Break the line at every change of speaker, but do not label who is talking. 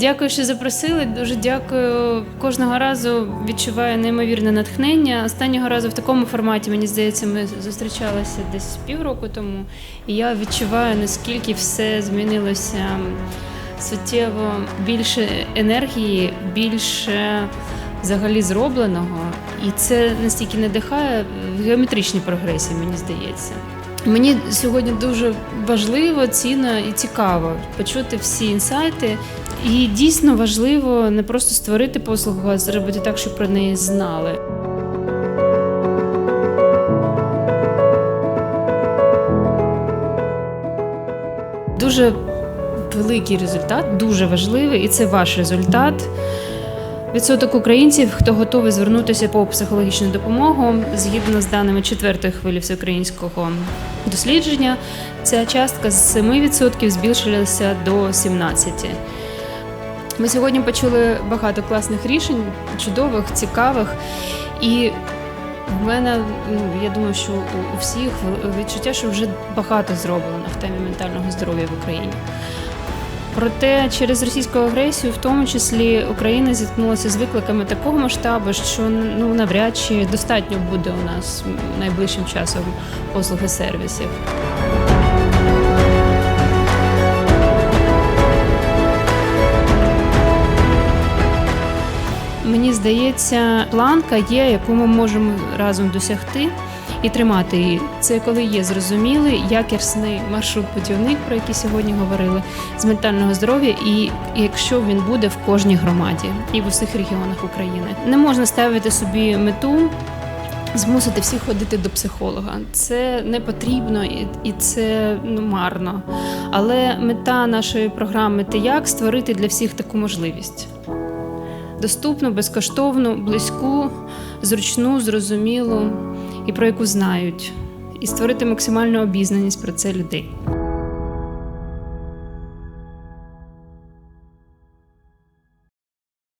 Дякую, що запросили. Дуже дякую. Кожного разу відчуваю неймовірне натхнення. Останнього разу в такому форматі, мені здається, ми зустрічалися десь півроку тому. І я відчуваю, наскільки все змінилося суттєво більше енергії, більше взагалі зробленого. І це настільки надихає в геометричній прогресії, мені здається. Мені сьогодні дуже важливо, цінно і цікаво почути всі інсайти. І дійсно важливо не просто створити послугу, а зробити так, щоб про неї знали. Дуже великий результат, дуже важливий, і це ваш результат. Відсоток українців, хто готовий звернутися по психологічну допомогу, згідно з даними четвертої хвилі всеукраїнського дослідження, ця частка з 7% збільшилася до 17%. Ми сьогодні почули багато класних рішень, чудових, цікавих. І в мене, ну, я думаю, що у, всіх відчуття, що вже багато зроблено в темі ментального здоров'я в Україні. Проте через російську агресію, в тому числі, Україна зіткнулася з викликами такого масштабу, що ну навряд чи достатньо буде у нас найближчим часом послуги сервісів. Мені здається, планка є, яку ми можемо разом досягти і тримати її. Це коли є зрозумілий якісний маршрут-путівник, про який сьогодні говорили, з ментального здоров'я, і якщо він буде в кожній громаді і в усіх регіонах України, не можна ставити собі мету. Змусити всіх ходити до психолога. Це не потрібно і, це ну, марно. Але мета нашої програми «Ти як» створити для всіх таку можливість доступну, безкоштовну, близьку, зручну, зрозумілу і про яку знають, і створити максимальну обізнаність про це людей.